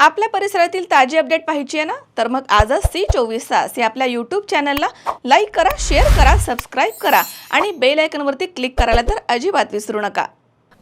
आपल्या परिसरातील ताजी अपडेट पाहिजे आहे ना? तर मग आजच सी चोवीस तास या आपल्या यूट्यूब चॅनलला लाईक करा शेअर करा सबस्क्राईब करा आणि बेल आयकनवरती क्लिक करायला तर अजिबात विसरू नका.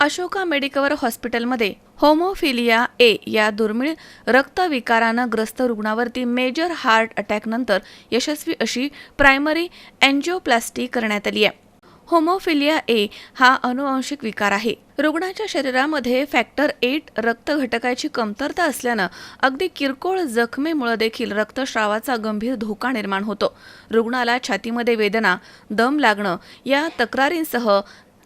अशोका मेडिकवर हॉस्पिटलमध्ये होमोफिलिया ए या दुर्मिळ रक्तविकारानं ग्रस्त रुग्णावरती मेजर हार्ट अटॅकनंतर यशस्वी अशी प्रायमरी अँजिओप्लास्टी करण्यात आली आहे. होमोफिलिया ए हा अनुवांशिक विकार आहे. रुग्णाच्या शरीरामध्ये फॅक्टर एट रक्त घटकाची कमतरता असल्यानं अगदी किरकोळ जखमेमुळे देखील रक्तस्रावाचा गंभीर धोका निर्माण होतो. रुग्णाला छातीमध्ये वेदना दम लागणं या तक्रारींसह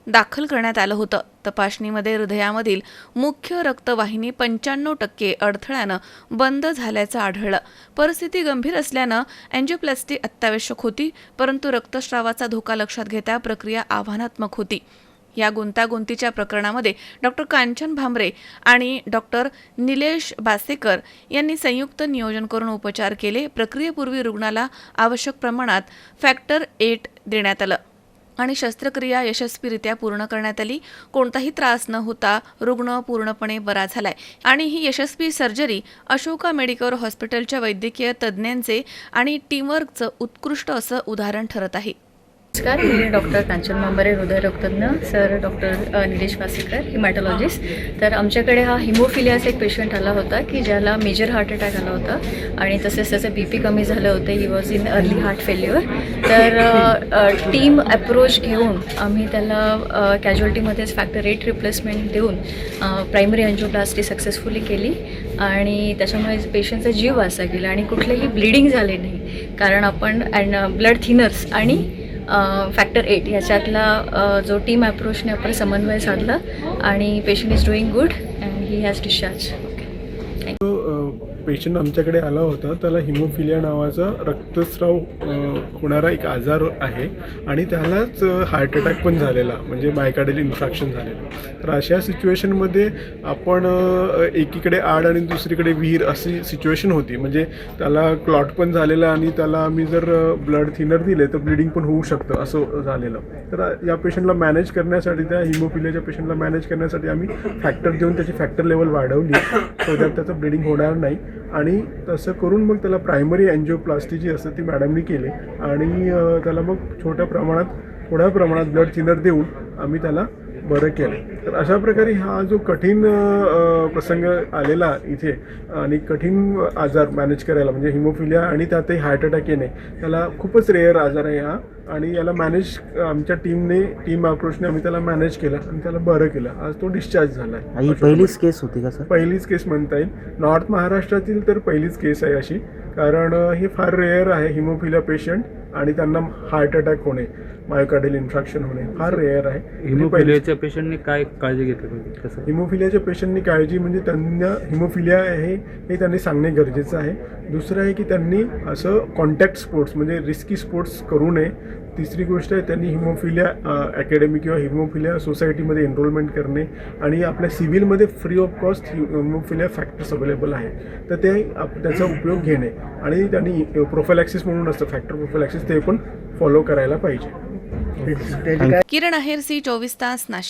दाखल करण्यात आलं होतं. तपासणीमध्ये हृदयामधील मुख्य रक्तवाहिनी पंच्याण्णव टक्के अडथळ्यानं बंद झाल्याचं आढळलं. परिस्थिती गंभीर असल्यानं अँजिओप्लास्टी अत्यावश्यक होती परंतु रक्तस्रावाचा धोका लक्षात घेता प्रक्रिया आव्हानात्मक होती. या गुंतागुंतीच्या प्रकरणामध्ये डॉक्टर कांचन भांबरे आणि डॉक्टर निलेश बासेकर यांनी संयुक्त नियोजन करून उपचार केले. प्रक्रियेपूर्वी रुग्णाला आवश्यक प्रमाणात फॅक्टर एट देण्यात आलं. आणि शस्त्रक्रिया यशस्वीरित्या पूर्ण करण्यात आली. कोणताही त्रास न होता रुग्ण पूर्णपणे बरा झालाय. आणि ही यशस्वी सर्जरी अशोका मेडिकल हॉस्पिटलच्या वैद्यकीय तज्ज्ञांचे आणि टीमवर्कचं उत्कृष्ट असं उदाहरण ठरत आहे. नमस्कार मी doctor Kanchan Mambare हृदयरोगतज्ञ sir doctor Nilesh Wasekar haematologist. तर आमच्याकडे हा हिमोफिलियाचा एक पेशंट आला होता की ज्याला मेजर हार्ट अटॅक आला होता आणि तसेच त्याचं बी पी कमी झालं होतं. He was in early heart failure तर टीम अप्रोच घेऊन आम्ही त्याला कॅज्युअल्टीमध्येच फॅक्टर रेट रिप्लेसमेंट देऊन प्रायमरी अँजिओप्लास्टी सक्सेसफुली केली आणि त्याच्यामुळे पेशंटचा जीव वाचा गेला आणि कुठलेही ब्लिडिंग झाले नाही. कारण आपण अँड ब्लड थिनर्स आणि फॅक्टर एट ह्याच्यातला जो टीम अप्रोचने आपण समन्वय साधला आणि patient is doing good and he has discharge patient आमच्याकडे आला होता. त्याला हिमोफिलिया नावाचा रक्तस्राव होणारा एक आजार आहे. आणि त्यालाच हार्ट अटॅक पण झालेला. म्हणजे मायकाडेल इन्फ्रॅक्शन झालेलं. तर अशा सिच्युएशनमध्ये आपण एकीकडे आड आणि दुसरीकडे विहीर अशी सिच्युएशन होती. म्हणजे त्याला क्लॉट पण झालेला आणि त्याला आम्ही जर ब्लड थिनर दिले तर ब्लिडिंग पण होऊ शकतं. असं झालेलं. तर या पेशंटला मॅनेज करण्यासाठी त्या हिमोफिलियाच्या पेशंटला मॅनेज करण्यासाठी आम्ही फॅक्टर देऊन त्याची फॅक्टर लेवल वाढवली. सो दॅट त्याचं ब्लिडिंग होणार नाही. आणि तसं करून मग त्याला प्रायमरी अँजिओप्लास्टी जी असते ती मॅडमनी केली. आणि त्याला मग छोट्या प्रमाणात थोड्या प्रमाणात ब्लड थिनर देऊन आम्ही त्याला बरं केलं. तर अशा प्रकारे हा जो कठीण प्रसंग आलेला इथे आणि कठीण आजार मॅनेज करायला म्हणजे हिमोफिलिया आणि त्यातही हार्ट अटॅक येणे त्याला खूपच रेअर आजार आहे हा. आणि याला मॅनेज आमच्या टीमने टीम अप्रोचने आम्ही त्याला मॅनेज केलं आणि त्याला बरं केलं. आज तो डिस्चार्ज झाला ही आहे पहिलीच केस होती का सर? पहिलीच केस म्हणता येईल. नॉर्थ महाराष्ट्रातील तर पहिलीच केस आहे अशी. कारण हे फार रेअर आहे हिमोफिलिया पेशंट आणि त्यांना हार्ट अटॅक होणे मायोकार्डियल इन्फ्रॅक्शन होणे फार रेअर आहे. हिमोफिलियाच्या पेशंटने काय काळजी घेतली पाहिजे? कसं? हिमोफिलियाच्या पेशंटनी काळजी म्हणजे त्यांना हिमोफिलिया आहे हे त्यांनी सांगणे गरजेचं आहे. दुसरं आहे की त्यांनी असं कॉन्टॅक्ट स्पोर्ट्स म्हणजे रिस्की स्पोर्ट्स करू नये. तिसरी गोष्ट आहे त्यांनी हिमोफिलिया अकॅडमी किंवा हिमोफिलिया सोसायटीमध्ये एनरोलमेंट करणे आणि आपल्या सिव्हिलमध्ये free of cost haemophilia factors available आहे तर ते आप- त्याचा उपयोग घेणे आणि त्यांनी प्रोफायलॅक्सिस म्हणून असतं फॅक्टर प्रोफायलॅक्सिस ते पण फॉलो करायला पाहिजे. किरण आहेर सी चोवीस तास नाशिक.